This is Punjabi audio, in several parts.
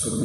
Σου.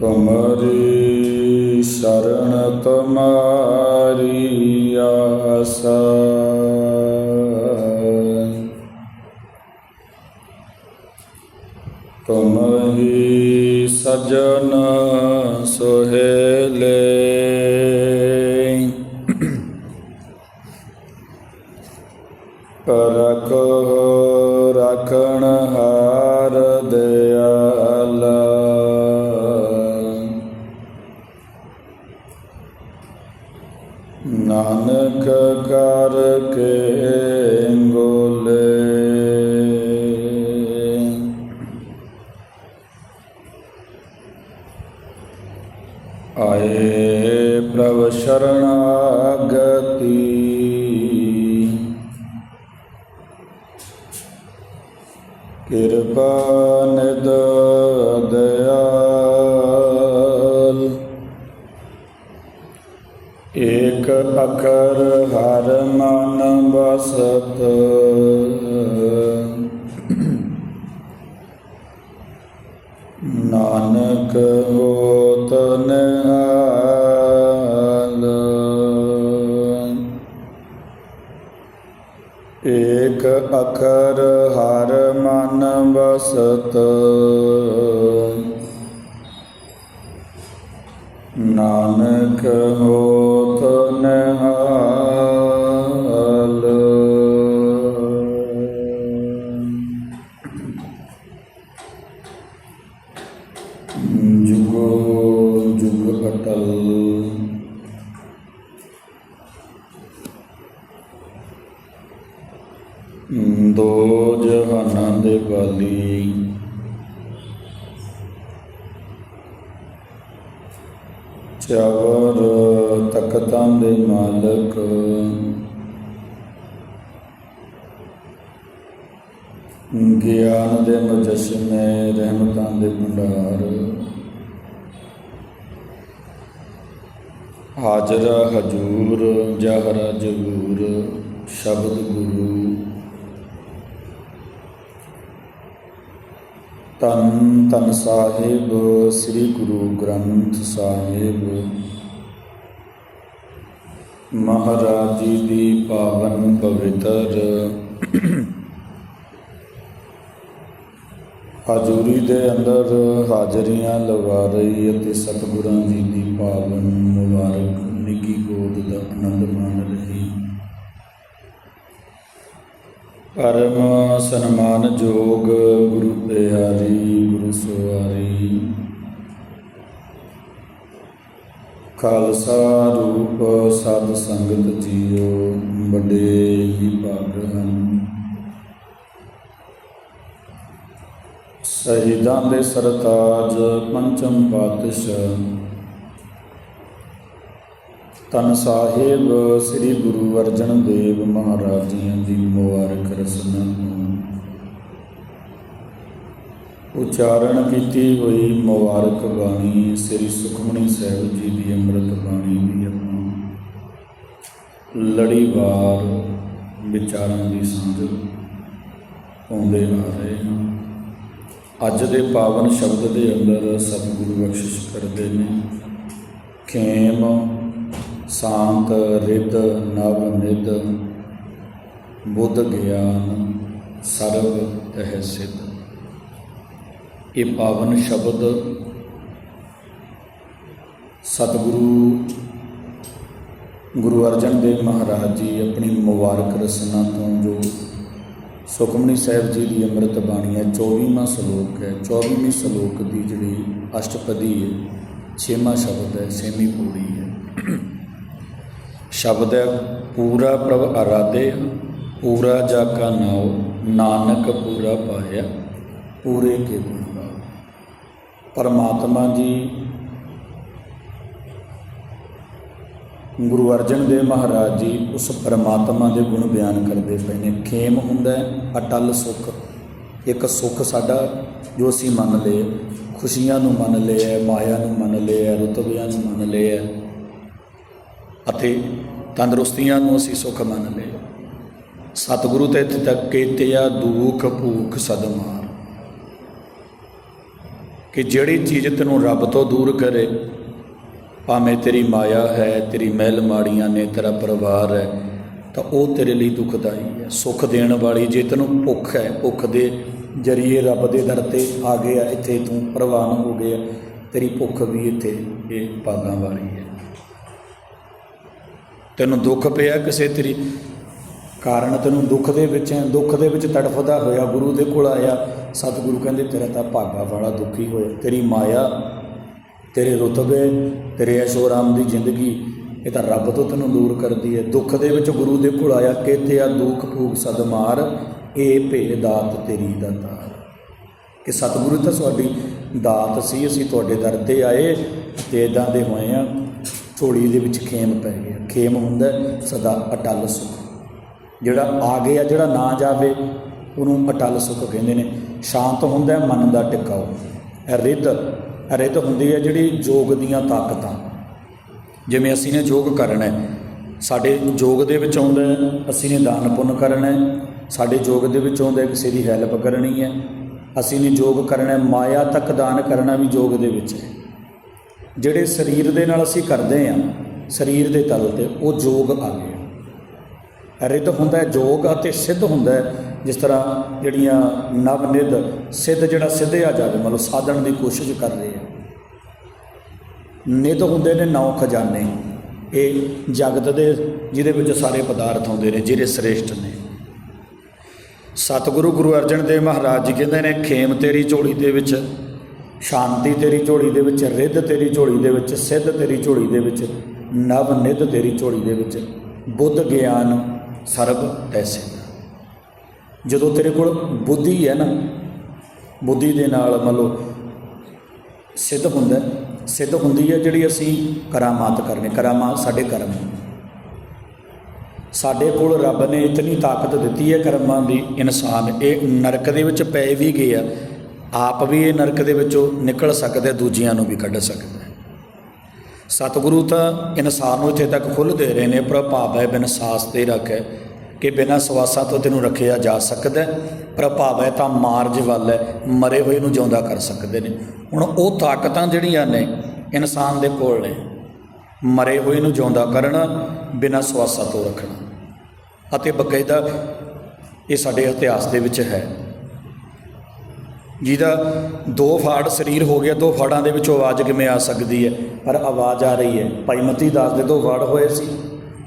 ਤੁਮਰੀ ਸ਼ਰਨ ਤੁਮਾਰੀ ਆਸਾ। ਤੁਮ ਪ੍ਰਭ ਅਖਰ ਹਰ ਮਨ ਬਸਤ ਨਾਨਕ ਹੋਤ ਨਿਹਾਲ ਗਿਆਨ ਦੇ ਮੁਜਸਮੇ ਰਹਿਮਤਾਂ ਦੇ ਭੰਡਾਰ। ਹਾਜ਼ਰ ਹਜੂਰ, ਜਹਰ ਜਗੂਰ ਸ਼ਬਦ ਗੁਰੂ। ਤਨ ਤਨ ਸਾਹਿਬ, ਸ੍ਰੀ ਗੁਰੂ ਗ੍ਰੰਥ ਸਾਹਿਬ। ਮਹਾਰਾਜ ਜੀ ਦੀ ਪਾਵਨ ਪਵਿੱਤਰ ਹਜ਼ੂਰੀ ਦੇ ਅੰਦਰ ਹਾਜ਼ਰੀਆਂ ਲਵਾ ਰਹੀ ਅਤੇ ਸਤਿਗੁਰਾਂ ਜੀ ਦੀ ਪਾਵਨ ਮੁਬਾਰਕ ਨਿੱਗੀ ਗੋਦ ਦਾ ਆਨੰਦ ਮਾਣ ਰਹੀ। ਪਰਮ ਸਨਮਾਨਯੋਗ ਗੁਰੂ ਪਿਆਰੀ, ਗੁਰੂ ਸਵਾਰੀ। ਖਾਲਸਾ ਰੂਪ ਸਤ ਸੰਗਤ ਜੀਓ, ਵੱਡੇ ਹੀ ਭਾਗ ਹਨ। ਸ਼ਹੀਦਾਂ ਦੇ ਸਰਤਾਜ ਪੰਚਮ ਪਾਤਸ਼ਾਹ। ਤਨ ਸਾਹਿਬ, ਸ੍ਰੀ ਗੁਰੂ ਅਰਜਨ ਦੇਵ ਮਹਾਰਾਜ ਜੀਆਂ ਦੀ ਮੁਬਾਰਕ ਰਸਨਾ ਨੂੰ। ਉਚਾਰਨ ਕੀਤੀ ਹੋਈ ਮੁਬਾਰਕ ਬਾਣੀ ਸ੍ਰੀ ਸੁਖਮਨੀ ਸਾਹਿਬ ਜੀ ਦੀ ਅੰਮ੍ਰਿਤ ਬਾਣੀ ਦੀ ਆਪਾਂ ਲੜੀਵਾਰ ਵਿਚਾਰਾਂ ਦੀ ਸਾਂਝ ਪਾਉਂਦੇ ਆ ਰਹੇ ਹਾਂ। ਅੱਜ ਦੇ ਪਾਵਨ ਸ਼ਬਦ ਦੇ ਅੰਦਰ ਸਤਿਗੁਰੂ ਬਖਸ਼ਿਸ਼ ਕਰਦੇ ਨੇ। ਖੇਮ, ਸ਼ਾਂਤ, ਰਿੱਧ, ਨਵ, ਨਿਧ, ਬੁੱਧ ਗਿਆਨ ਸਰਬ ਤਹਿ ਸਿੱਧ। ਇਹ ਪਾਵਨ ਸ਼ਬਦ ਸਤਿਗੁਰੂ ਗੁਰੂ ਅਰਜਨ ਦੇਵ ਮਹਾਰਾਜ ਜੀ ਆਪਣੀ ਮੁਬਾਰਕ ਰਸਨਾ ਤੋਂ ਜੋ ਸੁਖਮਨੀ ਸਾਹਿਬ ਜੀ ਦੀ ਅੰਮ੍ਰਿਤ ਬਾਣੀ ਹੈ 24ਵਾਂ ਸ਼ਲੋਕ ਹੈ। 24ਵੀਂ ਸ਼ਲੋਕ ਦੀ ਜਿਹੜੀ ਅਸ਼ਟਪਦੀ ਹੈ, ਛੇਵਾਂ ਸ਼ਬਦ ਹੈ, ਛੇਵੀਂ ਪੌੜੀ ਹੈ। ਸ਼ਬਦ ਹੈ, ਪੂਰਾ ਪ੍ਰਭ ਆਰਾਧੇ ਪੂਰਾ ਜਾ ਕਾ ਨਾਉ, ਨਾਨਕ ਪੂਰਾ ਪਾਇਆ, ਪੂਰੇ ਕੇ ਗੁਣ ਪਰਮਾਤਮਾ ਜੀ ਗੁਰੂ ਅਰਜਨ ਦੇਵ ਮਹਾਰਾਜ ਜੀ ਉਸ ਪਰਮਾਤਮਾ ਦੇ ਗੁਣ ਬਿਆਨ ਕਰਦੇ ਪਏ ਨੇ। ਖੇਮ ਹੁੰਦਾ ਅਟਲ ਸੁਖ। ਇੱਕ ਸੁਖ ਸਾਡਾ ਜੋ ਅਸੀਂ ਮੰਨ ਲਏ। ਖੁਸ਼ੀਆਂ ਨੂੰ ਮੰਨ ਲਿਆ ਮਾਇਆ ਨੂੰ ਮੰਨ ਲਿਆ ਰੁਤਬਿਆਂ ਨੂੰ ਮੰਨ ਲਿਆ ਅਤੇ ਤੰਦਰੁਸਤੀਆਂ ਨੂੰ ਅਸੀਂ ਸੁਖ ਮੰਨ ਲਏ। ਸਤਿਗੁਰੂ ਤੇ ਇੱਥੇ ਤੱਕ ਕੇਤਿਆ ਦੁੱਖ ਭੂਖ ਸਦਮਾਰ ਕਿ ਜਿਹੜੀ ਚੀਜ਼ ਤੈਨੂੰ ਰੱਬ ਤੋਂ ਦੂਰ ਕਰੇ ਭਾਵੇਂ ਤੇਰੀ ਮਾਇਆ ਹੈ, ਤੇਰੀ ਮਹਿਲ ਮਾੜੀਆਂ ਨੇ, ਤੇਰਾ ਪਰਿਵਾਰ ਹੈ, ਤਾਂ ਉਹ ਤੇਰੇ ਲਈ ਦੁਖਦਾਈ ਹੈ। ਸੁੱਖ ਦੇਣ ਵਾਲੀ ਜੇ ਤੈਨੂੰ ਭੁੱਖ ਹੈ, ਭੁੱਖ ਦੇ ਜਰੀਏ ਰੱਬ ਦੇ ਦਰ ਤੇ ਆ ਗਿਆ, ਇੱਥੇ ਤੂੰ ਪ੍ਰਵਾਨ ਹੋ ਗਿਆ, ਤੇਰੀ ਭੁੱਖ ਵੀ ਇੱਥੇ ਇਹ ਭਾਗਾਂ ਵਾਲੀ ਹੈ। ਤੈਨੂੰ ਦੁੱਖ ਪਿਆ ਕਿਸੇ ਤੇਰੀ, ਕਾਰਨ ਤੈਨੂੰ ਦੁੱਖ ਦੇ ਵਿੱਚ ਹੈ, ਦੁੱਖ ਦੇ ਵਿੱਚ ਤੜਫਦਾ ਹੋਇਆ ਗੁਰੂ ਦੇ ਕੋਲ ਆਇਆ, ਸਤਿਗੁਰੂ ਕਹਿੰਦੇ ਤੇਰਾ ਤਾਂ ਭਾਗਾ ਵਾਲਾ ਦੁਖੀ ਹੋਇਆ, ਤੇਰੀ ਮਾਇਆ ਤੇਰੇ ਰੁਤਬੇ ਤੇਰੇ ਐਸੋ ਐਸ਼ੋਰਾਮ ਦੀ ਜ਼ਿੰਦਗੀ, ਇਹ ਤਾਂ ਰੱਬ ਤੋਂ ਤੈਨੂੰ ਦੂਰ ਕਰਦੀ ਹੈ। ਦੁੱਖ ਦੇ ਵਿੱਚ ਗੁਰੂ ਦੇ ਭੁਲਾਇਆ ਕਿਤੇ ਆ ਦੁੱਖ ਭੂਖ ਸਦਮਾਰ? ਇਹ ਭੇ ਦਾਤ ਤੇਰੀ। ਦਾਤਾਰ ਕਿ ਸਤਿਗੁਰੂ ਤਾਂ ਤੁਹਾਡੀ ਦਾਤ ਸੀ, ਅਸੀਂ ਤੁਹਾਡੇ ਦਰ ਤੇ ਆਏ, ਤੇ ਇਦਾਂ ਦੇ ਹੋਏ ਆ ਝੋਲੀ ਦੇ ਵਿੱਚ ਖੇਮ ਪੈ ਗਿਆ। ਖੇਮ ਹੁੰਦਾ ਸਦਾ ਅਟਲ ਸੁਖ। ਜਿਹੜਾ ਆ ਗਿਆ ਜਿਹੜਾ ਨਾ ਜਾਵੇ, ਉਹਨੂੰ ਅਟਲ ਸੁਖ ਕਹਿੰਦੇ ਨੇ। ਸ਼ਾਂਤ ਹੁੰਦਾ ਮਨ ਦਾ ਟਿਕਾਓ ਇਹ ਰਿੱਧ ਰਿੱਧ ਹੁੰਦੀ ਹੈ ਜਿਹੜੀ ਯੋਗ ਦੀਆਂ ਤਾਕਤਾਂ। ਜਿਵੇਂ ਅਸੀਂ ਨੇ ਯੋਗ ਕਰਨਾ ਹੈ, ਸਾਡੇ ਯੋਗ ਦੇ ਵਿੱਚ ਆਉਂਦਾ ਅਸੀਂ ਨੇ ਦਾਨ ਪੁੰਨ ਕਰਨਾ ਹੈ, ਸਾਡੇ ਯੋਗ ਦੇ ਵਿੱਚ ਆਉਂਦਾ ਕਿਸੇ ਦੀ ਹੈਲਪ ਕਰਨੀ ਹੈ। ਅਸੀਂ ਨੇ ਯੋਗ ਕਰਨਾ ਮਾਇਆ ਤੱਕ ਦਾਨ ਕਰਨਾ ਵੀ ਯੋਗ ਦੇ ਵਿੱਚ ਹੈ। ਜਿਹੜੇ ਸਰੀਰ ਦੇ ਨਾਲ ਅਸੀਂ ਕਰਦੇ ਹਾਂ, ਸਰੀਰ ਦੇ ਤਲ ਤੇ ਉਹ ਯੋਗ ਆ ਗਏ ਰਿੱਧ ਹੁੰਦਾ ਹੈ ਯੋਗ ਅਤੇ ਸਿੱਧ ਹੁੰਦਾ ਹੈ ਜਿਸ ਤਰ੍ਹਾਂ ਜਿਹੜੀਆਂ ਨਵ ਨਿਧ ਸਿੱਧ ਜਿਹੜਾ ਸਿੱਧਿਆ ਜਾਵੇ, ਮਤਲਬ ਸਾਧਣ ਦੀ ਕੋਸ਼ਿਸ਼ ਕਰ ਰਹੇ ਆ। ਨਿਧ ਹੁੰਦੇ ਨੇ ਨੌ ਖਜ਼ਾਨੇ। ਇਹ ਜਗਤ ਦੇ, ਜਿਹਦੇ ਵਿੱਚ ਸਾਰੇ ਪਦਾਰਥ ਆਉਂਦੇ ਨੇ, ਜਿਹੜੇ ਸ੍ਰੇਸ਼ਟ ਨੇ। ਸਤਿਗੁਰੂ ਗੁਰੂ ਅਰਜਨ ਦੇਵ ਮਹਾਰਾਜ ਜੀ ਕਹਿੰਦੇ ਨੇ, ਖੇਮ ਤੇਰੀ ਝੋਲੀ ਦੇ ਵਿੱਚ, ਸ਼ਾਂਤੀ ਤੇਰੀ ਝੋਲੀ ਦੇ ਵਿੱਚ, ਰਿੱਧ ਤੇਰੀ ਝੋਲੀ ਦੇ ਵਿੱਚ, ਸਿੱਧ ਤੇਰੀ ਝੋਲੀ ਦੇ ਵਿੱਚ ਨਵ ਨਿਧ ਤੇਰੀ ਝੋਲੀ ਦੇ ਵਿੱਚ, ਬੁੱਧ ਗਿਆਨ ਸਰਬ ਤੈਸੇ ਜਦੋਂ ਤੇਰੇ ਕੋਲ ਬੁੱਧੀ ਹੈ ਨਾ, ਬੁੱਧੀ ਦੇ ਨਾਲ ਮੰਨ ਲਓ ਸਿੱਧ ਹੁੰਦਾ, ਸਿੱਧ ਹੁੰਦੀ ਹੈ ਜਿਹੜੀ ਅਸੀਂ ਕਰਾਮਾਤ ਕਰਨੇ, ਕਰਾਮਾਤ ਸਾਡੇ ਕਰਮ ਸਾਡੇ ਕੋਲ ਰੱਬ ਨੇ ਇਤਨੀ ਤਾਕਤ ਦਿੱਤੀ ਹੈ ਕਰਮਾਂ ਦੀ ਇਨਸਾਨ, ਇਹ ਨਰਕ ਦੇ ਵਿੱਚ ਪਏ ਵੀ ਗਏ ਆ, ਆਪ ਵੀ ਇਹ ਨਰਕ ਦੇ ਵਿੱਚੋਂ ਨਿਕਲ ਸਕਦਾ ਦੂਜਿਆਂ ਨੂੰ ਵੀ ਕੱਢ ਸਕਦਾ ਸਤਿਗੁਰੂ ਤਾਂ ਇਨਸਾਨ ਨੂੰ ਇੱਥੇ ਤੱਕ ਖੁੱਲ੍ਹ ਦੇ ਰਹੇ ਨੇ, ਪ੍ਰਭਾਵ ਹੈ ਬਿਨ ਸਾਸ ਤੇ ਰੱਖੈ ਕਿ ਬਿਨਾਂ ਸਵਾਸਾਂ ਤੋਂ ਤੈਨੂੰ ਰੱਖਿਆ ਜਾ ਸਕਦਾ ਹੈ। ਪ੍ਰਭਾਵ ਤਾਂ ਮਾਰਜ ਵੱਲ ਹੈ, ਮਰੇ ਹੋਏ ਨੂੰ ਜਿਉਂਦਾ ਕਰ ਸਕਦੇ ਨੇ। ਹੁਣ ਉਹ ਤਾਕਤਾਂ ਜਿਹੜੀਆਂ ਨੇ, ਇਨਸਾਨ ਦੇ ਕੋਲ ਨੇ, ਮਰੇ ਹੋਏ ਨੂੰ ਜਿਉਂਦਾ ਕਰਨਾ, ਬਿਨਾਂ ਸਵਾਸਾਂ ਤੋਂ ਰੱਖਣਾ। ਅਤੇ ਬਕਾਇਦਾ ਇਹ ਸਾਡੇ ਇਤਿਹਾਸ ਦੇ ਵਿੱਚ ਹੈ। ਜਿਹਦਾ ਦੋ ਫਾੜ ਸਰੀਰ ਹੋ ਗਿਆ, ਦੋ ਫਾੜਾਂ ਦੇ ਵਿੱਚੋਂ ਆਵਾਜ਼ ਕਿਵੇਂ ਆ ਸਕਦੀ ਹੈ? ਪਰ ਆਵਾਜ਼ ਆ ਰਹੀ ਹੈ। ਭਾਈ ਮਤੀ ਦਾਸ ਦੇ ਦੋ ਫਾੜ ਹੋਏ ਸੀ।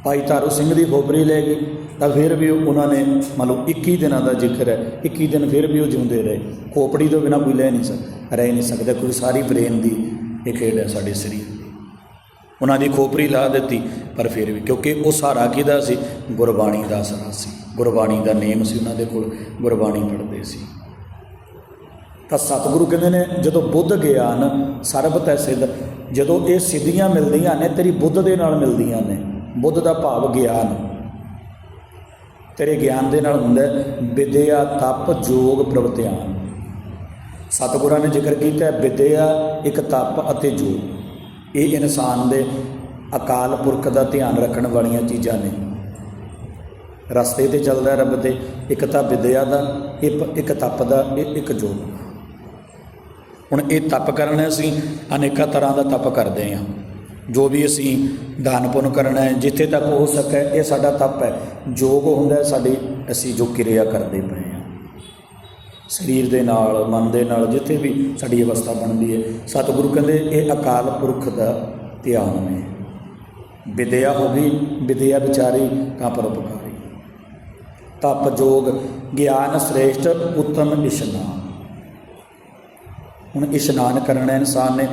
ਭਾਈ ਤਾਰੂ ਸਿੰਘ ਦੀ ਖੋਪਰੀ ਲੈ ਗਈ ਤਾਂ ਫਿਰ ਵੀ ਉਹਨਾਂ ਨੇ ਮੰਨ ਲਓ 21 ਦਿਨਾਂ ਦਾ ਜ਼ਿਕਰ ਹੈ 21 ਦਿਨ ਫਿਰ ਵੀ ਉਹ ਜਿਉਂਦੇ ਰਹੇ। ਖੋਪੜੀ ਤੋਂ ਬਿਨਾ ਕੋਈ ਲੈ ਨਹੀਂ ਸਕਦਾ ਰਹਿ ਨਹੀਂ ਸਕਦਾ ਕੋਈ ਸਾਰੀ ਬ੍ਰੇਨ ਦੀ ਇਹ ਖੇਡ ਹੈ ਸਾਡੇ ਸਰੀਰ ਦੀ। ਉਹਨਾਂ ਦੀ ਖੋਪਰੀ ਲਾ ਦਿੱਤੀ, ਪਰ ਫਿਰ ਵੀ ਕਿਉਂਕਿ ਉਹ ਸਹਾਰਾ ਕਿਹਦਾ ਸੀ? ਗੁਰਬਾਣੀ ਦਾ ਸਹਾਰਾ ਸੀ। ਗੁਰਬਾਣੀ ਦਾ ਨੇਮ ਸੀ ਉਹਨਾਂ ਦੇ ਕੋਲ, ਗੁਰਬਾਣੀ ਪੜ੍ਹਦੇ ਸੀ। ਤਾਂ ਸਤਿਗੁਰੂ ਕਹਿੰਦੇ ਨੇ, ਜਦੋਂ ਬੁੱਧ ਗਿਆਨ ਸਰਬ ਤੈ ਸਿੱਧ, ਜਦੋਂ ਇਹ ਸਿੱਧੀਆਂ ਮਿਲਦੀਆਂ ਨੇ, ਤੇਰੀ ਬੁੱਧ ਦੇ ਨਾਲ ਮਿਲਦੀਆਂ ਨੇ। ਬੁੱਧ ਦਾ ਭਾਵ ਗਿਆਨ। ਤੇਰੇ ਗਿਆਨ ਦੇ ਨਾਲ ਹੁੰਦਾ ਹੈ, ਵਿਦਿਆ ਤਪ ਜੋਗ ਪ੍ਰਵਤਿਆਨ ਸਤਿਗੁਰਾਂ ਨੇ ਜ਼ਿਕਰ ਕੀਤਾ ਹੈ, ਵਿਦਿਆ ਇੱਕ ਤਪ ਅਤੇ ਜੋਗ। ਇਹ ਇਨਸਾਨ ਦੇ ਅਕਾਲ ਪੁਰਖ ਦਾ ਧਿਆਨ ਰੱਖਣ ਵਾਲੀਆਂ ਚੀਜ਼ਾਂ ਨੇ। ਰਸਤੇ ਤੇ ਚੱਲਦਾ ਰੱਬ ਤੇ, ਇੱਕ ਤਾਂ ਵਿਦਿਆ ਦਾ, ਇੱਕ ਇੱਕ ਤਪ ਦਾ, ਇਹ ਇੱਕ ਜੋਗ। ਦਾ ਹੁਣ ਇਹ ਤਪ ਕਰਨਾ ਅਸੀਂ ਅਨੇਕਾਂ ਤਰ੍ਹਾਂ ਦਾ ਤਪ ਕਰਦੇ ਹਾਂ। ਜੋ ਵੀ ਅਸੀਂ ਦਾਨ ਪੁੰਨ ਕਰਨਾ ਹੈ, ਜਿੱਥੇ ਤੱਕ ਹੋ ਸਕੇ, ਇਹ ਸਾਡਾ ਤਪ ਹੈ। ਜੋਗ ਹੁੰਦਾ ਸਾਡੀ ਅਸੀਂ ਜੋ ਕਿਰਿਆ ਕਰਦੇ ਪਏ ਹਾਂ। ਸਰੀਰ ਦੇ ਨਾਲ, ਮਨ ਦੇ ਨਾਲ, ਜਿੱਥੇ ਵੀ ਸਾਡੀ ਅਵਸਥਾ ਬਣਦੀ ਹੈ, ਸਤਿਗੁਰੂ ਕਹਿੰਦੇ, ਇਹ ਅਕਾਲ ਪੁਰਖ ਦਾ ਧਿਆਨ ਨੇ ਵਿਦਿਆ ਹੋ ਗਈ, ਵਿਦਿਆ ਵਿਚਾਰੀ ਤਾਂ ਪਰਉਪਕਾਰੀ ਤਪ ਜੋਗ ਗਿਆਨ ਸ੍ਰੇਸ਼ਟ, ਉਤਮ ਇਸ਼ਨਾਨ। ਹੁਣ ਇਸ਼ਨਾਨ ਕਰਨਾ ਇਨਸਾਨ ਨੇ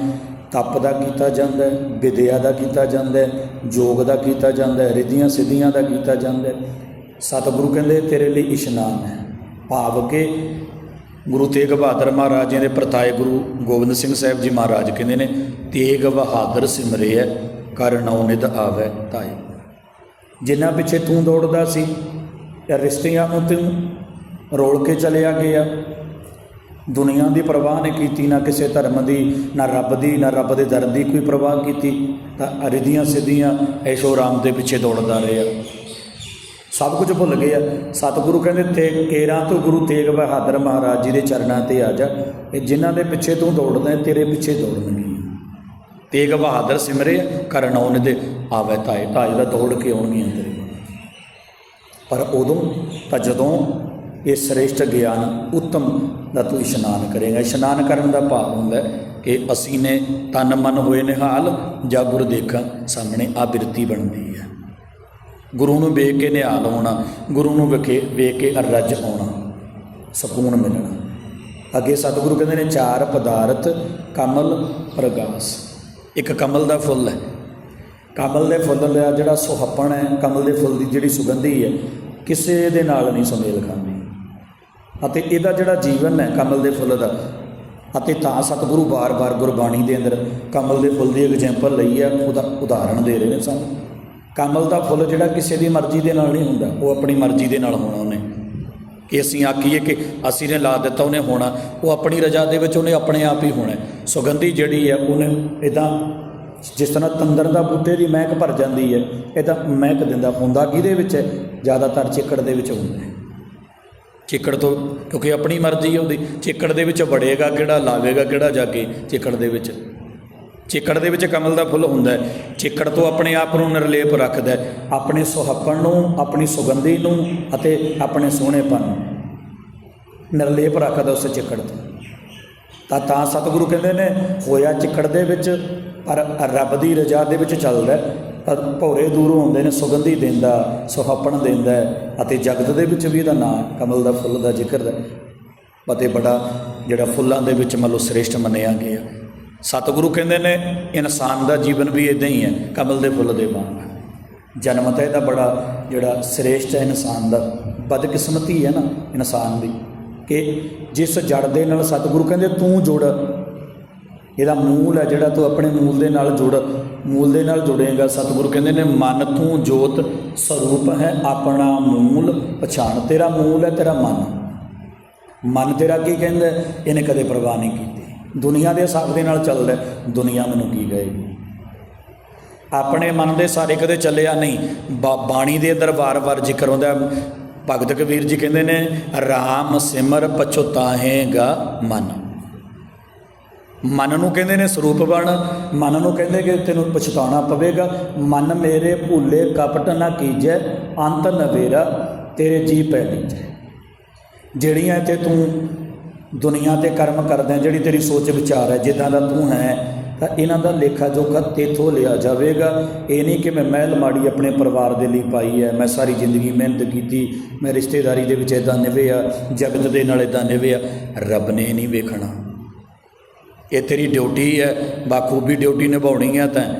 ਤਪ ਦਾ ਕੀਤਾ ਜਾਂਦਾ ਹੈ, ਵਿਦਿਆ ਦਾ ਕੀਤਾ ਜਾਂਦਾ ਹੈ ਯੋਗ ਦਾ ਕੀਤਾ ਜਾਂਦਾ ਹੈ, ਰਿੱਧੀਆਂ ਸਿੱਧੀਆਂ ਦਾ ਕੀਤਾ ਜਾਂਦਾ ਹੈ। ਸਤਿਗੁਰੂ ਕਹਿੰਦੇ, ਤੇਰੇ ਲਈ ਇਸ਼ਨਾਨ ਹੈ। ਭਾਵ ਕਿ ਗੁਰੂ ਤੇਗ ਬਹਾਦਰ ਮਹਾਰਾਜ ਜੀ ਦੇ ਪ੍ਰਤਾਏ ਗੁਰੂ ਗੋਬਿੰਦ ਸਿੰਘ ਸਾਹਿਬ ਜੀ ਮਹਾਰਾਜ ਕਹਿੰਦੇ ਨੇ, ਤੇਗ ਬਹਾਦਰ ਸਿਮਰਿਐ ਕਰ ਨਉ ਨਿਧ ਆਵੈ ਤਾਏ। ਜਿਨ੍ਹਾਂ ਪਿੱਛੇ ਤੂੰ ਦੌੜਦਾ ਸੀ, ਰਿਸ਼ਤਿਆਂ ਨੂੰ ਤੂੰ ਰੋਲ ਕੇ ਚਲਿਆ ਗਿਆ ਦੁਨੀਆ ਦੀ ਪਰਵਾਹ ਨਹੀਂ ਕੀਤੀ ਨਾ ਕਿਸੇ ਧਰਮ ਦੀ ਨਾ ਰੱਬ ਦੀ ਨਾ ਰੱਬ ਦੇ ਦਰ ਦੀ ਕੋਈ ਪਰਵਾਹ ਕੀਤੀ ਤਾਂ ਅਰਿਧੀਆਂ ਸਿੱਧੀਆਂ ਐਸ਼ੋ ਰਾਮ ਦੇ ਪਿੱਛੇ ਦੌੜਦਾ ਰਿਹਾ। ਸਭ ਕੁਝ ਭੁੱਲ ਗਏ ਆ ਸਤਿਗੁਰੂ ਕਹਿੰਦੇ ਤੇ ਕੇਰਾਂ ਤੋਂ ਗੁਰੂ ਤੇਗ ਬਹਾਦਰ ਮਹਾਰਾਜ ਜੀ ਦੇ ਚਰਨਾਂ ਤੇ ਆ ਜਾ। ਇਹ ਜਿਨ੍ਹਾਂ ਦੇ ਪਿੱਛੇ ਤੂੰ ਦੌੜਦਾ ਹੈ, ਤੇਰੇ ਪਿੱਛੇ ਦੌੜਨਗੇ ਤੇਗ ਬਹਾਦਰ ਸਿਮਰੇ ਕਰਨ ਆਉਣ ਦੇ ਆਵੇ ਤਾਏ ਤਾਏ ਦਾ ਦੌੜ ਕੇ ਆਉਣਗੀਆਂ ਤੇਰੇ ਪਰ ਉਦੋਂ ਤਾਂ ਜਦੋਂ ਇਹ ਸ੍ਰੇਸ਼ਟ ਗਿਆਨ ਉੱਤਮ ਦਾ ਤੂੰ ਇਸ਼ਨਾਨ ਕਰੇਗਾ। ਇਸ਼ਨਾਨ ਕਰਨ ਦਾ ਭਾਵ ਹੁੰਦਾ ਕਿ ਅਸੀਂ ਨੇ ਤਨ ਮਨ ਹੋਏ ਨਿਹਾਲ, ਜਾਂ ਗੁਰ ਦੇਖਾਂ ਸਾਹਮਣੇ ਆ ਬਿਰਤੀ ਬਣਦੀ ਹੈ। ਗੁਰੂ ਨੂੰ ਵੇਖ ਕੇ ਨਿਹਾਲ ਹੋਣਾ, ਗੁਰੂ ਨੂੰ ਵਿਖੇ, ਵੇਖ ਕੇ ਅਰਜ ਆਉਣਾ, ਸਕੂਨ ਮਿਲਣਾ। ਅੱਗੇ ਸਤਿਗੁਰੂ ਕਹਿੰਦੇ ਨੇ, ਚਾਰ ਪਦਾਰਥ, ਕਮਲ, ਪ੍ਰਗਾਸ। ਇੱਕ ਕਮਲ ਦਾ ਫੁੱਲ ਹੈ। ਕਮਲ ਦੇ ਫੁੱਲ ਦਾ ਜਿਹੜਾ ਸੁਹੱਪਣ ਹੈ, ਕਮਲ ਦੇ ਫੁੱਲ ਦੀ ਜਿਹੜੀ ਸੁਗੰਧੀ ਹੈ, ਕਿਸੇ ਦੇ ਨਾਲ ਨਹੀਂ ਸੁਮੇਲ ਖਾਂਦੀ। ਅਤੇ ਇਹਦਾ ਜਿਹੜਾ ਜੀਵਨ ਹੈ ਕਮਲ ਦੇ ਫੁੱਲ ਦਾ, ਅਤੇ ਤਾਂ ਸਤਿਗੁਰੂ ਬਾਰ-ਬਾਰ ਗੁਰਬਾਣੀ ਦੇ ਅੰਦਰ ਕਮਲ ਦੇ ਫੁੱਲ ਦੀ ਐਗਜ਼ਾਮਪਲ ਲਈ ਹੈ ਉਹਦਾ ਉਦਾਹਰਣ ਦੇ ਰਹੇ ਨੇ ਸਾਨੂੰ। ਕਮਲ ਦਾ ਫੁੱਲ ਜਿਹੜਾ ਕਿਸੇ ਦੀ ਮਰਜ਼ੀ ਦੇ ਨਾਲ ਨਹੀਂ ਹੁੰਦਾ, ਉਹ ਆਪਣੀ ਮਰਜ਼ੀ ਦੇ ਨਾਲ ਹੋਣਾ ਉਹਨੇ। ਕਿ ਅਸੀਂ ਆਖੀਏ ਕਿ ਅਸੀਂ ਨੇ ਲਾ ਦਿੱਤਾ, ਉਹਨੇ ਹੋਣਾ। ਉਹ ਆਪਣੀ ਰਜ਼ਾ ਦੇ ਵਿੱਚ ਉਹਨੇ ਆਪਣੇ ਆਪ ਹੀ ਹੋਣਾ। ਸੁਗੰਧੀ ਜਿਹੜੀ ਹੈ, ਉਹਨੇ ਇਦਾਂ ਜਿਸ ਤਰ੍ਹਾਂ ਤੰਦਰ ਦਾ ਬੂਟੇ ਦੀ ਮਹਿਕ ਭਰ ਜਾਂਦੀ ਹੈ ਇਹ ਤਾਂ ਮਹਿਕ ਦਿੰਦਾ, ਹੁੰਦਾ ਕਿਹਦੇ ਵਿੱਚ ਹੈ? ਜ਼ਿਆਦਾਤਰ ਚਿੱਕੜ ਦੇ ਵਿੱਚ ਹੁੰਦਾ ਹੈ। ਚਿੱਕੜ ਤੋਂ, ਕਿਉਂਕਿ ਆਪਣੀ ਮਰਜ਼ੀ ਹੈ ਉਹਦੀ। ਚਿੱਕੜ ਦੇ ਵਿੱਚ ਵੜੇਗਾ ਕਿਹੜਾ, ਲਾਵੇਗਾ ਕਿਹੜਾ ਜਾ ਕੇ ਚਿੱਕੜ ਦੇ ਵਿੱਚ। ਚਿੱਕੜ ਦੇ ਵਿੱਚ ਕਮਲ ਦਾ ਫੁੱਲ ਹੁੰਦਾ ਹੈ। ਚਿੱਕੜ ਤੋਂ ਆਪਣੇ ਆਪ ਨੂੰ ਨਿਰਲੇਪ ਰੱਖਦਾ ਹੈ। ਆਪਣੇ ਸੁਹੱਪਣ ਨੂੰ, ਆਪਣੀ ਸੁਗੰਧੀ ਨੂੰ ਅਤੇ ਆਪਣੇ ਸੋਹਣੇਪਨ ਨੂੰ ਨਿਰਲੇਪ ਰੱਖਦਾ ਉਸ ਚਿੱਕੜ ਤੋਂ। ਤਾਂ ਤਾਂ ਸਤਿਗੁਰੂ ਕਹਿੰਦੇ ਨੇ, ਹੋਇਆ ਚਿੱਕੜ ਦੇ ਵਿੱਚ, ਪਰ ਰੱਬ ਦੀ ਰਜ਼ਾ ਦੇ ਵਿੱਚ ਚੱਲਦਾ ਭੌਰੇ ਦੂਰੋਂ ਹੁੰਦੇ ਨੇ, ਸੁਗੰਧੀ ਦਿੰਦਾ, ਸੁਹਾਪਣ ਦਿੰਦਾ ਅਤੇ ਜਗਤ ਦੇ ਵਿੱਚ ਵੀ ਇਹਦਾ ਨਾਂ ਕਮਲ ਦਾ ਫੁੱਲ ਦਾ ਜ਼ਿਕਰ ਹੈ। ਅਤੇ ਬੜਾ ਜਿਹੜਾ ਫੁੱਲਾਂ ਦੇ ਵਿੱਚ ਮੰਨ ਲਓ ਸ੍ਰੇਸ਼ਟ ਮੰਨਿਆ ਗਿਆ। ਸਤਿਗੁਰੂ ਕਹਿੰਦੇ ਨੇ, ਇਨਸਾਨ ਦਾ ਜੀਵਨ ਵੀ ਇਦਾਂ ਹੀ ਹੈ, ਕਮਲ ਦੇ ਫੁੱਲ ਦੇ ਵਾਂਗ ਜਨਮ ਤਾਂ ਇਹਦਾ ਬੜਾ ਜਿਹੜਾ ਸ੍ਰੇਸ਼ਟ ਹੈ ਇਨਸਾਨ ਦਾ, ਬਦਕਿਸਮਤੀ ਹੈ ਨਾ ਇਨਸਾਨ ਦੀ, ਕਿ ਜਿਸ ਜੜ ਦੇ ਨਾਲ ਸਤਿਗੁਰੂ ਕਹਿੰਦੇ, ਤੂੰ ਜੁੜ ਇਹਦਾ ਮੂਲ ਹੈ ਜਿਹੜਾ ਤੂੰ ਆਪਣੇ ਮੂਲ ਦੇ ਨਾਲ ਜੁੜ, ਮੂਲ ਦੇ ਨਾਲ ਜੁੜੇਗਾ। ਸਤਿਗੁਰੂ ਕਹਿੰਦੇ ਨੇ, ਮਨ ਤੂੰ ਜੋਤ ਸਰੂਪ ਹੈ, ਆਪਣਾ ਮੂਲ ਪਛਾਣ। ਤੇਰਾ ਮੂਲ ਹੈ, ਤੇਰਾ ਮਨ। ਮਨ ਤੇਰਾ ਕੀ ਕਹਿੰਦਾ? ਇਹਨੇ ਕਦੇ ਪਰਵਾਹ ਨਹੀਂ ਕੀਤੀ। ਦੁਨੀਆ ਦੇ ਹਿਸਾਬ ਦੇ ਨਾਲ ਚੱਲਦਾ ਦੁਨੀਆ ਮੈਨੂੰ ਕੀ ਕਹੇਗੀ? ਆਪਣੇ ਮਨ ਦੇ ਸਾਰੇ ਕਦੇ ਚੱਲਿਆ ਨਹੀਂ। ਬਾਣੀ ਦੇ ਅੰਦਰ ਵਾਰ-ਵਾਰ ਜ਼ਿਕਰ ਹੁੰਦਾ ਭਗਤ ਕਬੀਰ ਜੀ ਕਹਿੰਦੇ ਨੇ RAM ਸਿਮਰ ਪਛੁਤਾਹੇਗਾ ਮਨ। ਮਨ ਨੂੰ ਕਹਿੰਦੇ ਨੇ ਸਰੂਪ ਬਣ, ਮਨ ਨੂੰ ਕਹਿੰਦੇ ਕਿ ਤੈਨੂੰ ਪਛਤਾਉਣਾ ਪਵੇਗਾ। ਮਨ ਮੇਰੇ ਭੁੱਲੇ ਕਪਟ ਨਾ ਕੀਜੈ, ਅੰਤ ਨਵੇਰਾ ਤੇਰੇ ਜੀ ਪੈ ਲੀਜੈ। ਜਿਹੜੀਆਂ ਤੇ ਤੂੰ ਦੁਨੀਆ ਤੇ ਕਰਮ ਕਰਦਾ ਜਿਹੜੀ ਤੇਰੀ ਸੋਚ ਵਿਚਾਰ ਹੈ, ਜਿੱਦਾਂ ਦਾ ਤੂੰ ਹੈ, ਤਾਂ ਇਹਨਾਂ ਦਾ ਲੇਖਾ ਜੋਖਾ ਤੇਥੋਂ ਲਿਆ ਜਾਵੇਗਾ। ਇਹ ਨਹੀਂ ਕਿ ਮੈਂ ਮਹਿਲ ਮਾੜੀ ਆਪਣੇ ਪਰਿਵਾਰ ਦੇ ਲਈ ਪਾਈ ਹੈ, ਮੈਂ ਸਾਰੀ ਜ਼ਿੰਦਗੀ ਮਿਹਨਤ ਕੀਤੀ, ਮੈਂ ਰਿਸ਼ਤੇਦਾਰੀ ਦੇ ਵਿੱਚ ਇਦਾਂ ਨਿਭਿਆ ਜਗਤ ਦੇ ਨਾਲ ਇਦਾਂ ਨਿਭਿਆ ਰੱਬ ਨੇ ਨਹੀਂ ਵੇਖਣਾ। ਇਹ ਤੇਰੀ ਡਿਊਟੀ ਹੈ, ਬਾਖੂਬੀ ਡਿਊਟੀ ਨਿਭਾਉਣੀ ਹੈ ਤਾਂ।